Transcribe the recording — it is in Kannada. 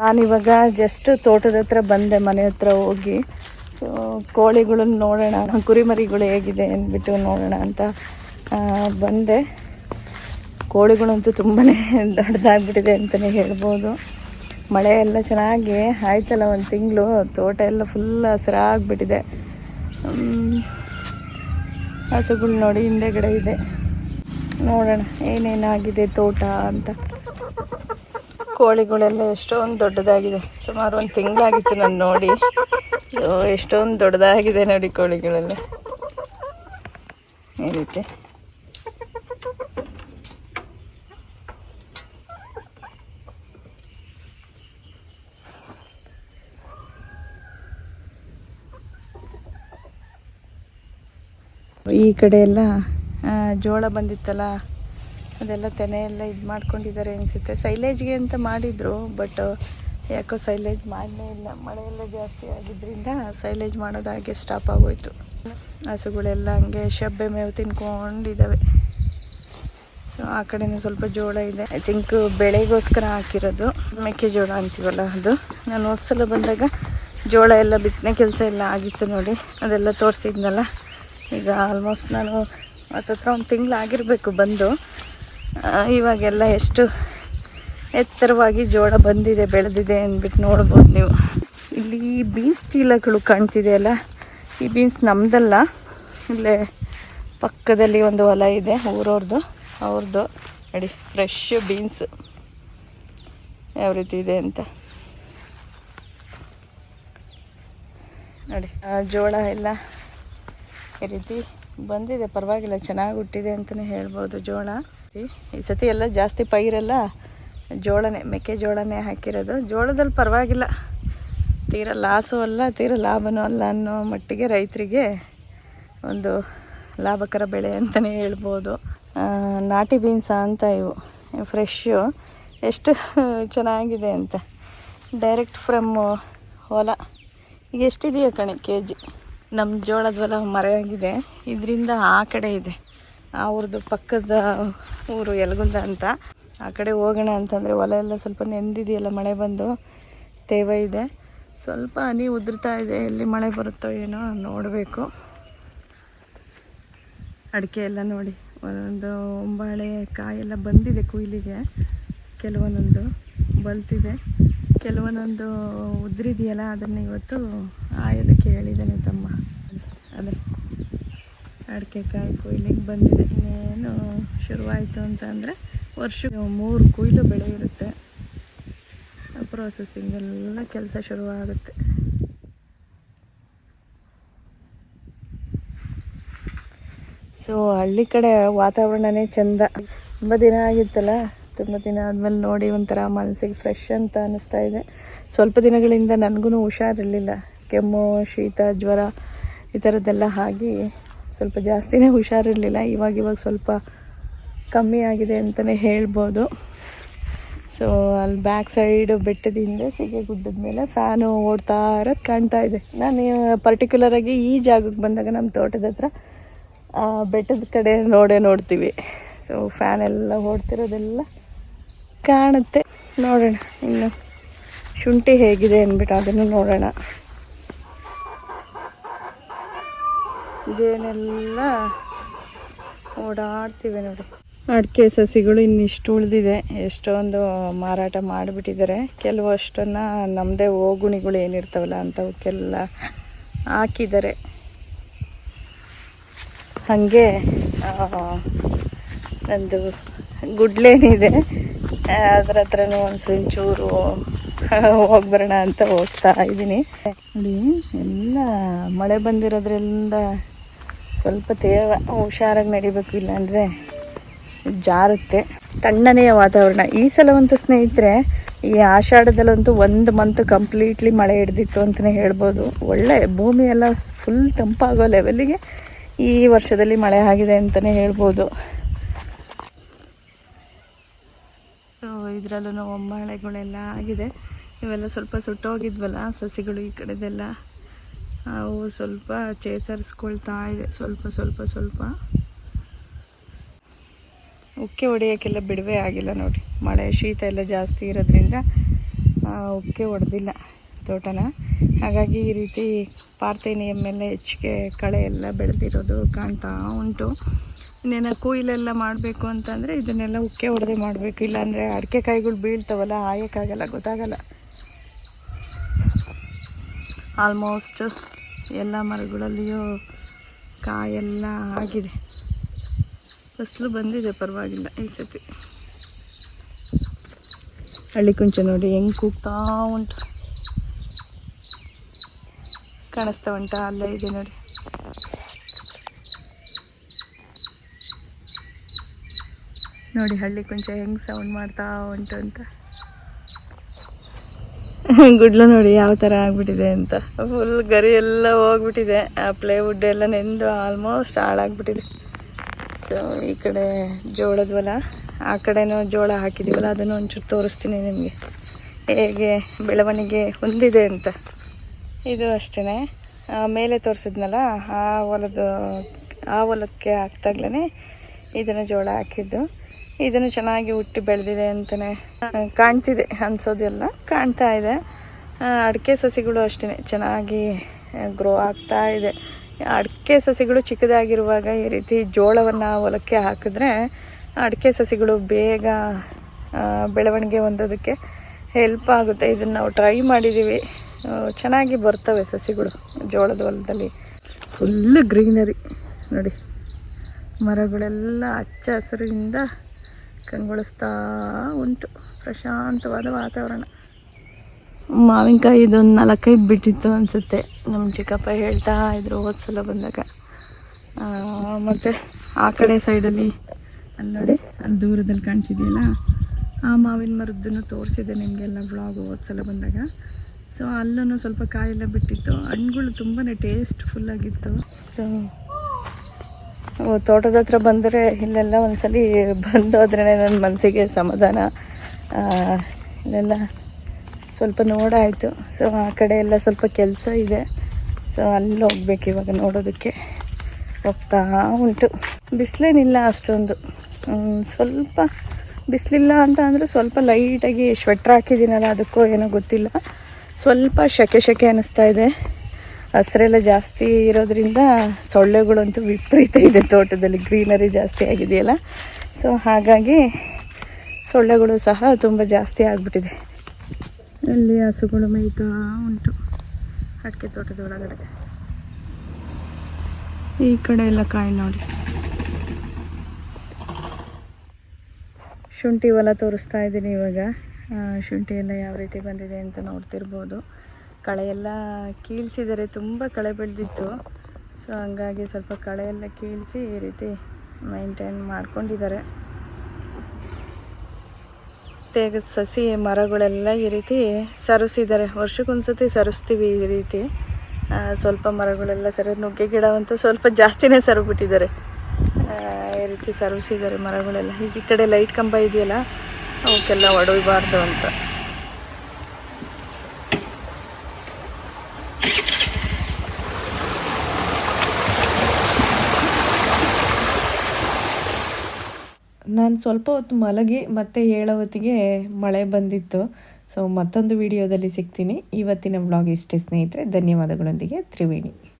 ನಾನಿವಾಗ ಜಸ್ಟ್ ತೋಟದ ಹತ್ರ ಬಂದೆ, ಮನೆ ಹತ್ರ ಹೋಗಿ. ಸೊ ಕೋಳಿಗಳನ್ನ ನೋಡೋಣ, ಕುರಿಮರಿಗಳು ಹೇಗಿದೆ ಅಂದ್ಬಿಟ್ಟು ನೋಡೋಣ ಅಂತ ಬಂದೆ. ಕೋಳಿಗಳಂತೂ ತುಂಬಾ ದೊಡ್ಡದಾಗ್ಬಿಟ್ಟಿದೆ ಅಂತಲೇ ಹೇಳ್ಬೋದು. ಮಳೆ ಎಲ್ಲ ಚೆನ್ನಾಗಿ ಆಯ್ತಲ್ಲ ಒಂದು ತಿಂಗಳು, ತೋಟ ಎಲ್ಲ ಫುಲ್ ಹಸಿರಾಗ್ಬಿಟ್ಟಿದೆ. ಹಸುಗಳು ನೋಡಿ ಹಿಂದೆಗಡೆ ಇದೆ. ನೋಡೋಣ ಏನೇನಾಗಿದೆ ತೋಟ ಅಂತ. ಕೋಳಿಗಳೆಲ್ಲ ಎಷ್ಟೊಂದು ದೊಡ್ಡದಾಗಿದೆ. ಸುಮಾರು ಒಂದು ತಿಂಗಳಾಗಿತ್ತು ನಾನು ನೋಡಿ. ಎಷ್ಟೊಂದು ದೊಡ್ಡದಾಗಿದೆ ನೋಡಿ ಕೋಳಿಗಳೆಲ್ಲ. ಈ ರೀತಿ. ಈ ಕಡೆ ಎಲ್ಲ ಜೋಳ ಬಂದಿತ್ತಲ್ಲ. ಅದೆಲ್ಲ ತೆನೆ ಎಲ್ಲ ಇದು ಮಾಡ್ಕೊಂಡಿದ್ದಾರೆ ಅನಿಸುತ್ತೆ. ಸೈಲೇಜ್ಗೆ ಅಂತ ಮಾಡಿದರು, ಬಟ್ ಯಾಕೋ ಸೈಲೇಜ್ ಮಾಡಲೇ ಇಲ್ಲ. ಮಳೆ ಎಲ್ಲ ಜಾಸ್ತಿ ಆಗಿದ್ದರಿಂದ ಸೈಲೇಜ್ ಮಾಡೋದು ಹಾಗೆ ಸ್ಟಾಪ್ ಆಗೋಯ್ತು. ಹಸುಗಳೆಲ್ಲ ಹಂಗೆ ಶಬ್ಬೆ ಮೇವು ತಿನ್ಕೊಂಡಿದ್ದಾವೆ ಆ ಕಡೆನೂ ಸ್ವಲ್ಪ ಜೋಳ ಇದೆ. ಐ ಥಿಂಕ್ ಬೆಳೆಗೋಸ್ಕರ ಹಾಕಿರೋದು. ಮೆಕ್ಕೆಜೋಳ ಅಂತೀವಲ್ಲ ಅದು. ನಾನು ಹೋದ್ಸಲ ಬಂದಾಗ ಜೋಳ ಎಲ್ಲ ಬಿತ್ತನೆ ಕೆಲಸ ಎಲ್ಲ ಆಗಿತ್ತು ನೋಡಿ. ಅದೆಲ್ಲ ತೋರಿಸಿದ್ನಲ್ಲ. ಈಗ ಆಲ್ಮೋಸ್ಟ್ ನಾನು ಹತ್ತತ್ರ ಒಂದು ತಿಂಗಳಾಗಿರಬೇಕು ಬಂದು. ಇವಾಗೆಲ್ಲ ಎಷ್ಟು ಎತ್ತರವಾಗಿ ಜೋಳ ಬಂದಿದೆ, ಬೆಳೆದಿದೆ ಅಂದ್ಬಿಟ್ಟು ನೋಡ್ಬೋದು ನೀವು. ಇಲ್ಲಿ ಬೀನ್ಸ್ ಚೀಲಗಳು ಕಾಣ್ತಿದೆಯಲ್ಲ ಈ ಬೀನ್ಸ್ ನಮ್ಮದಲ್ಲ ಇಲ್ಲೇ ಪಕ್ಕದಲ್ಲಿ ಒಂದು ಹೊಲ ಇದೆ ಊರವ್ರದ್ದು ಅವ್ರದ್ದು ನೋಡಿ ಫ್ರೆಶ್ ಬೀನ್ಸ್ ಯಾವ ರೀತಿ ಇದೆ ಅಂತ. ನೋಡಿ ಜೋಳ ಎಲ್ಲ ಈ ರೀತಿ ಬಂದಿದೆ, ಪರವಾಗಿಲ್ಲ, ಚೆನ್ನಾಗಿ ಹುಟ್ಟಿದೆ ಅಂತಲೇ ಹೇಳ್ಬೋದು ಜೋಳ. ಈ ಸತಿ ಎಲ್ಲ ಜಾಸ್ತಿ ಪೈರೆಲ್ಲ ಜೋಳನೇ ಮೆಕ್ಕೆಜೋಳನೇ ಹಾಕಿರೋದು. ಜೋಳದಲ್ಲಿ ಪರವಾಗಿಲ್ಲ. ತೀರ ಲಾಸು ಅಲ್ಲ, ತೀರ ಲಾಭನೂ ಅಲ್ಲ ಅನ್ನೋ ಮಟ್ಟಿಗೆ ರೈತರಿಗೆ ಒಂದು ಲಾಭಕರ ಬೆಳೆ ಅಂತಲೇ ಹೇಳ್ಬೋದು. ನಾಟಿ ಬೀನ್ಸ ಅಂತ ಇವು, ಫ್ರೆಶ್ಶು. ಎಷ್ಟು ಚೆನ್ನಾಗಿದೆ ಅಂತ. ಡೈರೆಕ್ಟ್ ಫ್ರಮ್ ಹೊಲ. ಈಗ ಎಷ್ಟಿದೆಯಾ ಕಣೆ ಕೆ ಜಿ ನಮ್ಮ ಜೋಳದ ಹೊಲ ಮರೆಯಾಗಿದೆ. ಇದರಿಂದ ಆ ಕಡೆ ಇದೆ. ಅವ್ರದ್ದು ಪಕ್ಕದ ಊರು ಯಲಗುಂದ ಅಂತ. ಆ ಕಡೆ ಹೋಗೋಣ ಅಂತಂದರೆ ಹೊಲ ಎಲ್ಲ ಸ್ವಲ್ಪ ನೆಂದಿದೆಯಲ್ಲ, ಮಳೆ ಬಂದು ತೇವ ಇದೆ. ಸ್ವಲ್ಪ ಹನಿ ಉದುರ್ತಾ ಇದೆ, ಎಲ್ಲಿ ಮಳೆ ಬರುತ್ತೋ ಏನೋ ನೋಡಬೇಕು. ಅಡಿಕೆ ಎಲ್ಲ ನೋಡಿ, ಒಂದೊಂದು ಒಂಬಾಳೆ ಕಾಯೆಲ್ಲ ಬಂದಿದೆ ಕುಯ್ಲಿಗೆ. ಕೆಲವೊಂದೊಂದು ಬಲ್ತಿದೆ. ಕೆಲವೊಂದೊಂದು ಉದುರಿದೆಯಲ್ಲ, ಅದನ್ನು ಇವತ್ತು ಆಯೋದಕ್ಕೆ ಹೇಳಿದ್ದಾನೆ ತಮ್ಮ. ಅದೇ ಅಡಿಕೆ ಕಾಯಿ ಕೊಯ್ಲಿಗೆ ಬಂದಿದೆ. ಇನ್ನೇನು ಶುರುವಾಯಿತು ಅಂತ ಅಂದರೆ ವರ್ಷ ಮೂರು ಕೊಯ್ಲು ಬೆಳೆ ಇರುತ್ತೆ ಪ್ರೊಸೆಸಿಂಗ್ ಎಲ್ಲ ಕೆಲಸ ಶುರುವಾಗುತ್ತೆ. ಸೊ ಹಳ್ಳಿ ಕಡೆ ವಾತಾವರಣನೇ ಚೆಂದ. ತುಂಬ ದಿನ ಆಗಿತ್ತಲ್ಲ? ತುಂಬ ದಿನ ಆದಮೇಲೆ ನೋಡಿ ಒಂಥರ ಮನಸ್ಸಿಗೆ ಫ್ರೆಶ್ ಅಂತ ಅನ್ನಿಸ್ತಾ ಇದೆ. ಸ್ವಲ್ಪ ದಿನಗಳಿಂದ ನನಗೂ ಹುಷಾರಿರಲಿಲ್ಲ. ಕೆಮ್ಮು, ಶೀತ, ಜ್ವರ ಈ ಥರದ್ದೆಲ್ಲ ಹಾಗೆ ಸ್ವಲ್ಪ ಜಾಸ್ತಿನೇ ಹುಷಾರಿರಲಿಲ್ಲ. ಇವಾಗ ಇವಾಗ ಸ್ವಲ್ಪ ಕಮ್ಮಿ ಆಗಿದೆ ಅಂತಲೇ ಹೇಳ್ಬೋದು. ಸೊ ಅಲ್ಲಿ ಬ್ಯಾಕ್ ಸೈಡ್ ಬೆಟ್ಟದಿಂದ ಸಿಗೆ ಗುಡ್ಡದ ಮೇಲೆ ಫ್ಯಾನು ಓಡ್ತಾ ಇರೋದು ಕಾಣ್ತಾ ಇದೆ. ನಾನು ಪರ್ಟಿಕ್ಯುಲರಾಗಿ ಈ ಜಾಗಕ್ಕೆ ಬಂದಾಗ ನಮ್ಮ ತೋಟದ ಹತ್ರ ಬೆಟ್ಟದ ಕಡೆ ನೋಡೇ ನೋಡ್ತೀವಿ. ಸೊ ಫ್ಯಾನ್ ಎಲ್ಲ ಓಡ್ತಿರೋದೆಲ್ಲ ಕಾಣುತ್ತೆ. ನೋಡೋಣ ಇನ್ನು ಶುಂಠಿ ಹೇಗಿದೆ ಅಂದ್ಬಿಟ್ಟು ಅದನ್ನು ನೋಡೋಣ. ಇದೇನೆಲ್ಲ ಓಡಾಡ್ತಿವೆ ನೋಡಿ. ಅಡಿಕೆ ಸಸಿಗಳು ಇನ್ನಿಷ್ಟು ಉಳಿದಿದೆ. ಎಷ್ಟೊಂದು ಮಾರಾಟ ಮಾಡಿಬಿಟ್ಟಿದ್ದಾರೆ. ಕೆಲವಷ್ಟನ್ನು ನಮ್ಮದೇ ಓಗುಣಿಗಳು ಏನಿರ್ತಾವಲ್ಲ ಅಂಥವಕ್ಕೆಲ್ಲ ಹಾಕಿದ್ದಾರೆ. ಹಾಗೆ ನಂದು ಗುಡ್ಲೇನಿದೆ ಅದ್ರ ಹತ್ರನೂ ಒಂದು ಸುಂಚೂರು ಹೋಗಿ ಬರೋಣ ಅಂತ ಹೋಗ್ತಾ ಇದ್ದೀನಿ. ನೋಡಿ, ಎಲ್ಲ ಮಳೆ ಬಂದಿರೋದ್ರಿಂದ ಸ್ವಲ್ಪ ತೇವ ಹುಷಾರಾಗಿ ನಡಿಬೇಕು ಇಲ್ಲಾಂದರೆ ಜಾರುತ್ತೆ. ತಣ್ಣನೆಯ ವಾತಾವರಣ. ಈ ಸಲವಂತೂ ಸ್ನೇಹಿತರೆ, ಈ ಆಷಾಢದಲ್ಲಂತೂ ಒಂದು ಮಂತ್ ಕಂಪ್ಲೀಟ್ಲಿ ಮಳೆ ಹಿಡ್ದಿತ್ತು ಅಂತಲೇ ಹೇಳ್ಬೋದು. ಒಳ್ಳೆ ಭೂಮಿ ಎಲ್ಲ ಫುಲ್ ತಂಪಾಗೋ ಲೆವೆಲ್ಲಿಗೆ ಈ ವರ್ಷದಲ್ಲಿ ಮಳೆ ಆಗಿದೆ ಅಂತಲೇ ಹೇಳ್ಬೋದು. ಸೊ ಇದರಲ್ಲೂ ಒಮ್ಮಳೆಗಳೆಲ್ಲ ಆಗಿದೆ. ಇವೆಲ್ಲ ಸ್ವಲ್ಪ ಸುಟ್ಟೋಗಿದ್ವಲ್ಲ, ಸಸಿಗಳು ಈ ಕಡೆದೆಲ್ಲ. ಅವು ಸ್ವಲ್ಪ ಚೇತರಿಸ್ಕೊಳ್ತಾ ಇದೆ. ಸ್ವಲ್ಪ ಸ್ವಲ್ಪ ಸ್ವಲ್ಪ. ಉಕ್ಕೆ ಹೊಡೆಯೋಕ್ಕೆಲ್ಲ ಬಿಡುವೆ ಆಗಿಲ್ಲ ನೋಡಿ. ಮಳೆ, ಶೀತ ಎಲ್ಲ ಜಾಸ್ತಿ ಇರೋದ್ರಿಂದ ಉಕ್ಕೆ ಹೊಡೆದಿಲ್ಲ ತೋಟನ. ಹಾಗಾಗಿ ಈ ರೀತಿ ಪಾರ್ಥೇನಿಯಂ ಮೇಲೆ ಹೆಚ್ಚಿಗೆ ಕಳೆ ಎಲ್ಲ ಬೆಳೆದಿರೋದು ಕಾಣ್ತಾ ಉಂಟು. ಇನ್ನೇನು ಕೂಯಿಲೆಲ್ಲ ಮಾಡಬೇಕು ಅಂತಂದರೆ ಇದನ್ನೆಲ್ಲ ಉಕ್ಕೆ ಹೊಡೆದೇ ಮಾಡಬೇಕು. ಇಲ್ಲಾಂದರೆ ಅಡಿಕೆ ಕಾಯಿಗಳು ಬೀಳ್ತಾವಲ್ಲ ಆಯೋಕ್ಕಾಗಲ್ಲ ಗೊತ್ತಾಗಲ್ಲ. ಆಲ್ಮೋಸ್ಟ್ ಎಲ್ಲ ಮರಗಳಲ್ಲಿಯೂ ಕಾಯೆಲ್ಲ ಆಗಿದೆ. ಫಸ್ಲು ಬಂದಿದೆ ಪರವಾಗಿಲ್ಲ ಈ ಸತಿ ಹಳ್ಳಿ ಕುಂಚ ನೋಡಿ ಹೆಂಗೆ ಕೂಗ್ತಾ ಉಂಟು. ಕಾಣಿಸ್ತಾ ಉಂಟ? ಅಲ್ಲೇ ಇದೆ ನೋಡಿ. ನೋಡಿ ಹಳ್ಳಿ ಕುಂಚ ಹೆಂಗೆ ಸೌಂಡ್ ಮಾಡ್ತಾ ಉಂಟು ಅಂತ. ಗುಡ್ಲು ನೋಡಿ ಯಾವ ಥರ ಆಗಿಬಿಟ್ಟಿದೆ ಅಂತ. ಫುಲ್ ಗರಿ ಎಲ್ಲ ಹೋಗ್ಬಿಟ್ಟಿದೆ. ಆ ಪ್ಲೇವುಡ್ ಎಲ್ಲ ನೆಂದು ಆಲ್ಮೋಸ್ಟ್ ಹಾಳಾಗ್ಬಿಟ್ಟಿದೆ. ಸೊ ಈ ಕಡೆ ಜೋಳದ ಹೊಲ. ಆ ಕಡೆನೂ ಜೋಳ ಹಾಕಿದ್ದೀವಲ್ಲ ಅದನ್ನು ಒಂಚೂರು ತೋರಿಸ್ತೀನಿ ನಿಮಗೆ. ಹೇಗೆ ಬೆಳವಣಿಗೆ ಹೊಂದಿದೆ ಅಂತ. ಇದು ಅಷ್ಟೇ ಮೇಲೆ ತೋರಿಸಿದ್ನಲ್ಲ, ಆ ಹೊಲದ, ಆ ಹೊಲಕ್ಕೆ ಹಾಕ್ದಾಗ್ಲೇ ಇದನ್ನು ಜೋಳ ಹಾಕಿದ್ದು. ಇದನ್ನು ಚೆನ್ನಾಗಿ ಹುಟ್ಟಿ ಬೆಳೆದಿದೆ ಅಂತಲೇ ಕಾಣ್ತಿದೆ, ಅನ್ಸೋದೆಲ್ಲ, ಕಾಣ್ತಾ ಇದೆ. ಅಡಿಕೆ ಸಸಿಗಳು ಅಷ್ಟೇ ಚೆನ್ನಾಗಿ ಗ್ರೋ ಆಗ್ತಾ ಇದೆ. ಅಡಿಕೆ ಸಸಿಗಳು ಚಿಕ್ಕದಾಗಿರುವಾಗ ಈ ರೀತಿ ಜೋಳವನ್ನು ಹೊಲಕ್ಕೆ ಹಾಕಿದ್ರೆ ಅಡಿಕೆ ಸಸಿಗಳು ಬೇಗ ಬೆಳವಣಿಗೆ ಹೊಂದೋದಕ್ಕೆ ಹೆಲ್ಪ್ ಆಗುತ್ತೆ. ಇದನ್ನು ನಾವು ಟ್ರೈ ಮಾಡಿದ್ದೀವಿ ಚೆನ್ನಾಗಿ ಬರ್ತವೆ ಸಸಿಗಳು ಜೋಳದ ಹೊಲದಲ್ಲಿ. ಫುಲ್ ಗ್ರೀನರಿ ನೋಡಿ, ಮರಗಳೆಲ್ಲ ಹಚ್ಚ ಹಸಿರಿಂದ ಕಂಗೊಳಿಸ್ತಾ ಉಂಟು. ಪ್ರಶಾಂತವಾದ ವಾತಾವರಣ. ಮಾವಿನಕಾಯಿ ಇದೊಂದು ನಾಲ್ಕೈದು ಬಿಟ್ಟಿತ್ತು ಅನಿಸುತ್ತೆ. ನಮ್ಮ ಚಿಕ್ಕಪ್ಪ ಹೇಳ್ತಾ ಇದ್ರು ಹೋದ ಸಲ ಬಂದಾಗ ಮತ್ತು ಆ ಕಡೆ ಸೈಡಲ್ಲಿ ಅಲ್ಲಿ ನೋಡಿ ಅಲ್ಲಿ ದೂರದಲ್ಲಿ ಕಾಣ್ತಿದೆಯಲ್ಲ? ಆ ಮಾವಿನ ಮರದ್ದನ್ನು ತೋರಿಸಿದೆ ನಿಮಗೆಲ್ಲ ಬ್ಲಾಗ್ ಹೋದ ಸಲ ಬಂದಾಗ. ಸೊ ಅಲ್ಲೂ ಸ್ವಲ್ಪ ಕಾಯಿಲ್ಲ ಬಿಟ್ಟಿತ್ತು. ಹಣ್ಣುಗಳು ತುಂಬಾ ಟೇಸ್ಟ್ಫುಲ್ಲಾಗಿತ್ತು ಸೊ ತೋಟದ ಹತ್ರ ಬಂದರೆ ಇಲ್ಲೆಲ್ಲ ಒಂದ್ಸಲಿ ಬಂದೋದ್ರೇ ನನ್ನ ಮನಸ್ಸಿಗೆ ಸಮಾಧಾನ. ಇಲ್ಲೆಲ್ಲ ಸ್ವಲ್ಪ ನೋಡಾಯಿತು ಸೊ ಆ ಕಡೆ ಎಲ್ಲ ಸ್ವಲ್ಪ ಕೆಲಸ ಇದೆ. ಸೊ ಅಲ್ಲಿ ಹೋಗ್ಬೇಕು ಇವಾಗ ನೋಡೋದಕ್ಕೆ. ಹೋಗ್ತಾ ಉಂಟು. ಬಿಸಿಲೇನಿಲ್ಲ ಅಷ್ಟೊಂದು. ಸ್ವಲ್ಪ ಬಿಸಿಲಿಲ್ಲ ಅಂತ ಅಂದರೆ ಸ್ವಲ್ಪ ಲೈಟಾಗಿ ಸ್ವೆಟ್ರ್ ಹಾಕಿದ್ದೀನಲ್ಲ, ಅದಕ್ಕೂ ಏನೋ ಗೊತ್ತಿಲ್ಲ. ಸ್ವಲ್ಪ ಶೆಕೆ ಶೆಕೆ ಅನ್ನಿಸ್ತಾ ಇದೆ. ಹಸಿರೆಲ್ಲ ಜಾಸ್ತಿ ಇರೋದ್ರಿಂದ ಸೊಳ್ಳೆಗಳಂತೂ ವಿಪರೀತ ಇದೆ ತೋಟದಲ್ಲಿ. ಗ್ರೀನರಿ ಜಾಸ್ತಿ ಆಗಿದೆಯಲ್ಲ? ಸೊ ಹಾಗಾಗಿ ಸೊಳ್ಳೆಗಳು ಸಹ ತುಂಬ ಜಾಸ್ತಿ ಆಗಿಬಿಟ್ಟಿದೆ. ಇಲ್ಲಿ ಹಸುಗಳು ಮೇಯ್ತಾ ಉಂಟು. ಅಡಿಕೆ ತೋಟದ ಒಳಗಡೆ. ಈ ಕಡೆ ಎಲ್ಲ ಕಾಯಿ ನೋಡಿ. ಶುಂಠಿ ಹೊಲ ತೋರಿಸ್ತಾ ಇದ್ದೀನಿ ಇವಾಗ. ಶುಂಠಿ ಎಲ್ಲ ಯಾವ ರೀತಿ ಬಂದಿದೆ ಅಂತ ನೋಡ್ತಿರ್ಬೋದು. ಕಳೆ ಎಲ್ಲ ಕೀಳ್ಸಿದ್ದಾರೆ, ತುಂಬ ಕಳೆ ಬೆಳೆದಿತ್ತು. ಸೊ ಹಂಗಾಗಿ ಸ್ವಲ್ಪ ಕಳೆ ಎಲ್ಲ ಕೀಳಿಸಿ ಈ ರೀತಿ ಮೈಂಟೈನ್ ಮಾಡ್ಕೊಂಡಿದ್ದಾರೆ. ತೇಗದ ಸಸಿ, ಮರಗಳೆಲ್ಲ ಈ ರೀತಿ ಸರಿಸಿದ್ದಾರೆ. ವರ್ಷಕ್ಕೊಂದ್ಸತಿ ಸರಿಸ್ತೀವಿ ಈ ರೀತಿ. ಸ್ವಲ್ಪ ಮರಗಳೆಲ್ಲ ಸರಿ, ನುಗ್ಗೆ ಗಿಡವಂತೂ ಸ್ವಲ್ಪ ಜಾಸ್ತಿನೇ ಸರಿಬಿಟ್ಟಿದ್ದಾರೆ ಈ ರೀತಿ ಸರಿಸಿದ್ದಾರೆ ಮರಗಳೆಲ್ಲ. ಈಗ ಈ ಕಡೆ ಲೈಟ್ ಕಂಬ ಇದೆಯಲ್ಲ, ಅವಕ್ಕೆಲ್ಲ ಒಡೋಯ್ಬಾರ್ದು ಅಂತ. ನಾನು ಸ್ವಲ್ಪ ಹೊತ್ತು ಮಲಗಿ ಮತ್ತೆ ಏಳು ಹೊತ್ತಿಗೆ ಮಳೆ ಬಂದಿತ್ತು. ಸೊ ಮತ್ತೊಂದು ವಿಡಿಯೋದಲ್ಲಿ ಸಿಗ್ತೀನಿ. ಇವತ್ತಿನ ವ್ಲಾಗ್ ಇಷ್ಟೇ ಸ್ನೇಹಿತರೆ. ಧನ್ಯವಾದಗಳೊಂದಿಗೆ. ತ್ರಿವೇಣಿ.